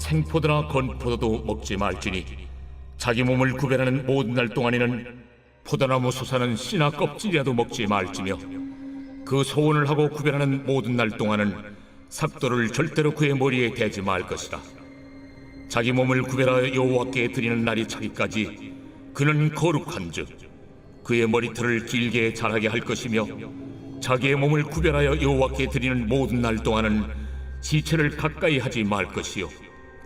생포도나 건포도도 먹지 말지니 자기 몸을 구별하는 모든 날 동안에는 포도나무 솟아는 씨나 껍질이라도 먹지 말지며 그 소원을 하고 구별하는 모든 날 동안은 삭도를 절대로 그의 머리에 대지 말 것이다. 자기 몸을 구별하여 여호와께 드리는 날이 차기까지 그는 거룩한즉 그의 머리털을 길게 자라게 할 것이며 자기의 몸을 구별하여 여호와께 드리는 모든 날 동안은 시체를 가까이 하지 말 것이요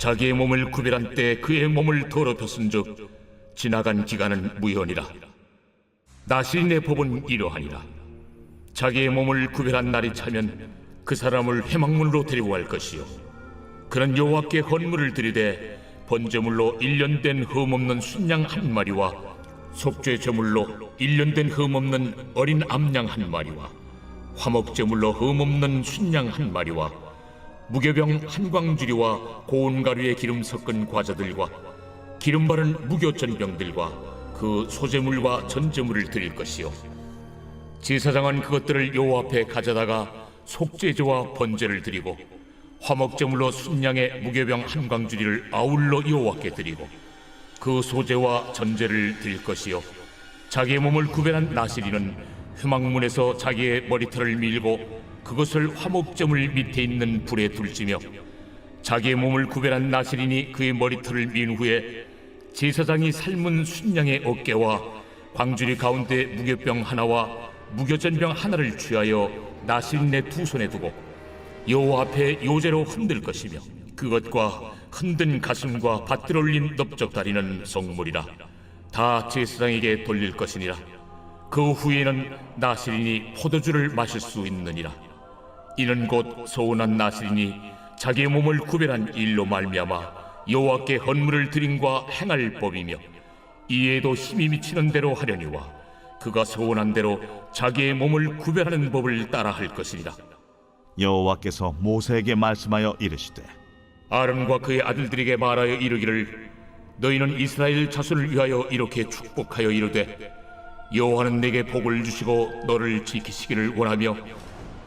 자기의 몸을 구별한 때 그의 몸을 더럽혔은즉 지나간 기간은 무효니라. 나시린의 법은 이러하니라. 자기의 몸을 구별한 날이 차면 그 사람을 회막문으로 데리고 갈 것이요. 그는 여호와께 헌물을 드리되 번제물로 일년된 흠없는 순양 한 마리와 속죄 제물로 일년된 흠없는 어린 암양 한 마리와 화목 제물로 흠없는 순양 한 마리와 무교병 한 광주리와 고운 가루에 기름 섞은 과자들과 기름 바른 무교 전병들과 그 소제물과 전제물을 드릴 것이요. 제사장은 그것들을 여호와 앞에 가져다가 속죄제와 번제를 드리고 화목제물로 순양의 무교병 한 광주리를 아울러 여호와께 드리고 그 소제와 전제를 드릴 것이요. 자기의 몸을 구별한 나시리는 회막문에서 자기의 머리털을 밀고 그것을 화목제물 밑에 있는 불에 둘지며 자기의 몸을 구별한 나시린이 그의 머리털을 민 후에 제사장이 삶은 순양의 어깨와 광주리 가운데 무교병 하나와 무교전병 하나를 취하여 나시린의 두 손에 두고 여호와 앞에 요제로 흔들 것이며 그것과 흔든 가슴과 밭들 올린 넓적다리는 성물이라. 다 제사장에게 돌릴 것이니라. 그 후에는 나시린이 포도주를 마실 수 있느니라 이는 곧 소원한 나시린이 자기의 몸을 구별한 일로 말미암아 여호와께 헌물을 드림과 행할 법이며 이에도 힘이 미치는 대로 하려니와 그가 소원한 대로 자기의 몸을 구별하는 법을 따라 할 것이니라. 여호와께서 모세에게 말씀하여 이르시되 아론과 그의 아들들에게 말하여 이르기를 너희는 이스라엘 자손을 위하여 이렇게 축복하여 이르되 여호와는 내게 복을 주시고 너를 지키시기를 원하며